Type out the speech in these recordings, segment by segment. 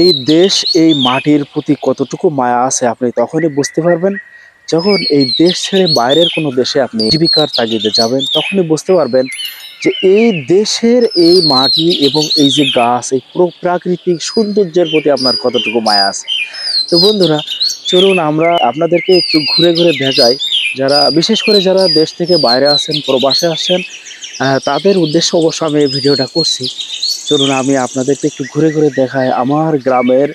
এই দেশ, এই মাটির প্রতি কতটুকু মায়া আছে আপনি তখনই বুঝতে পারবেন। যখন এই দেশ ছেড়ে বাইরের কোনো দেশে আপনি জীবিকার তাগিদে যাবেন, তখনই বুঝতে পারবেন যে এই দেশের এই মাটি এবং এই যে গাছ, এই পুরো প্রাকৃতিক সৌন্দর্যের প্রতি আপনার কতটুকু মায়া আছে। তো বন্ধুরা, চলুন আমরা আপনাদেরকে একটু ঘুরে ঘুরে দেখাই। যারা, বিশেষ করে যারা দেশ থেকে বাইরে আসেন, প্রবাসে আসেন তাদের উদ্দেশ্য অবশ্য আমি এই ভিডিওটা করছি। চলুন আমি আপনাদেরকে একটু ঘুরে ঘুরে দেখাই আমার গ্রামের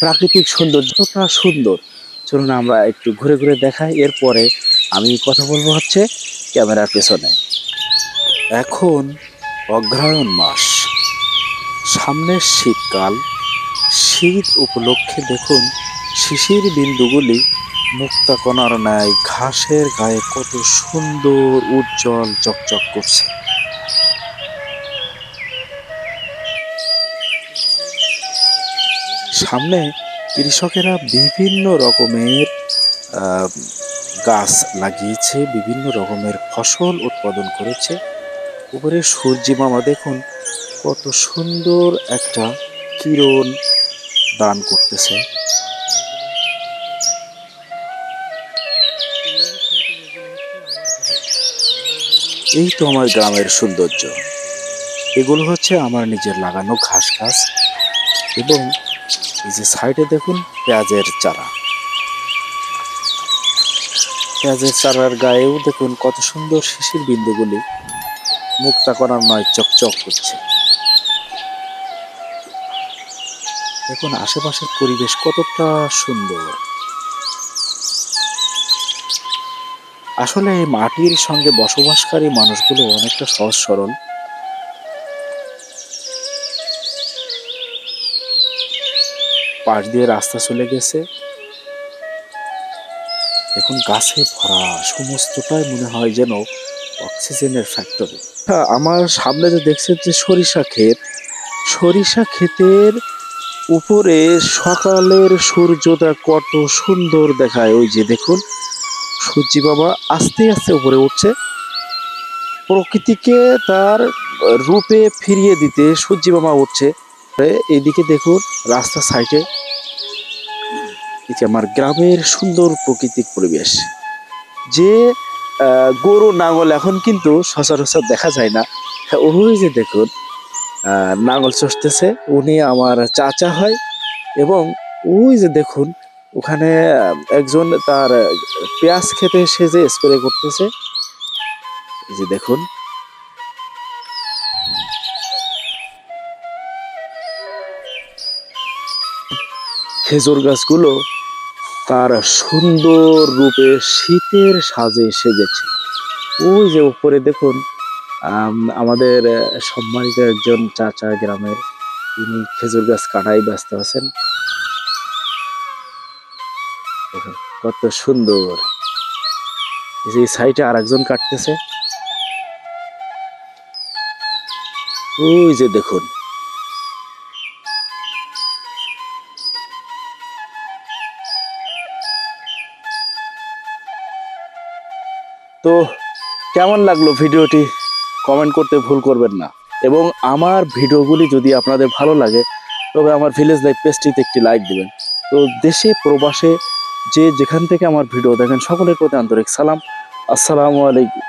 প্রাকৃতিক সৌন্দর্য কতটা সুন্দর। চলুন আমরা একটু ঘুরে ঘুরে দেখাই, এরপরে আমি কথা বলব হচ্ছে ক্যামেরার পেছনে। এখন অগ্রহায়ণ মাস। সামনের শীতকাল। শীত উপলক্ষে দেখুন শিশির বিন্দুগুলি মুক্তাকণার ন্যায়, ঘাসের গায়ে কত সুন্দর উজ্জ্বল চকচক করছে। সামনে কৃষকেরা বিভিন্ন রকমের গাছ লাগিয়েছে, বিভিন্ন রকমের ফসল উৎপাদন করেছে। উপরে সূর্যি মামা দেখুন, কত সুন্দর একটা কিরণ দান করতেছে। এই তো আমার গ্রামের সৌন্দর্য। এগুলো হচ্ছে আমার নিজের লাগানো ঘাস গাছ এবং এই যে সাইডে দেখুন, পেঁয়াজের চারা। পেঁয়াজের চারার গায়েও দেখুন কত সুন্দর শিশির বিন্দুগুলি। মুক্তা করার নয়, চকচক করছে। দেখুন, আশেপাশের পরিবেশ কতটা সুন্দর। আসলে মাটির সঙ্গে বসবাসকারী মানুষগুলো অনেকটা সহজ সরল পাশ দিয়ে রাস্তা চলে গেছে। এখন গাছে ভরা সমস্তটাই মনে হয় যেন অক্সিজেনের ফ্যাক্টরি। আমার সামনে যে দেখছেন যে সরিষা ক্ষেত, সরিষা ক্ষেতের উপরে সকালের সূর্যটা কত সুন্দর দেখায়। ওই যে দেখুন, সূর্যি বাবা আস্তে আস্তে উপরে উঠছে। প্রকৃতিকে তার রূপে ফিরিয়ে দিতে সূর্যি বাবা উঠছে। এইদিকে দেখুন রাস্তা সাইডে এই যে আমার গ্রামের সুন্দর প্রাকৃতিক পরিবেশ যে গরু নাঙল এখন কিন্তু সচরাচর দেখা যায় না। হ্যাঁ, ওই যে দেখুন নাঙল চষতেছে উনি আমার চাচা হয় এবং ওই যে দেখুন ওখানে একজন তার পেঁয়াজ খেতে সে যে স্প্রে করতেছে যে দেখুন খেজুর গাছগুলো তার সুন্দর রূপে শীতের সাজে সেজেছে। ওই যে উপরে দেখুন আম, আমাদের সম্মানিত একজন চাচা গ্রামের তিনি খেজুর গাছ কাটাই ব্যস্ত আছেন। কত সুন্দর। যে সাইডে আর একজন কাটতেছে। ওই যে দেখুন তো কেমন লাগল ভিডিওটি? কমেন্ট করতে ভুল করবেন না। এবং আমার ভিডিওগুলি যদি আপনাদের ভালো লাগে, তবে আমার ভিলেজ লাইফ পেজটিতে একটি লাইক দেবেন। তো দেশে, প্রবাসে, যে যেখান থেকে আমার ভিডিও দেখেন, সকলের প্রতি আন্তরিক সালাম। আসসালামু আলাইকুম।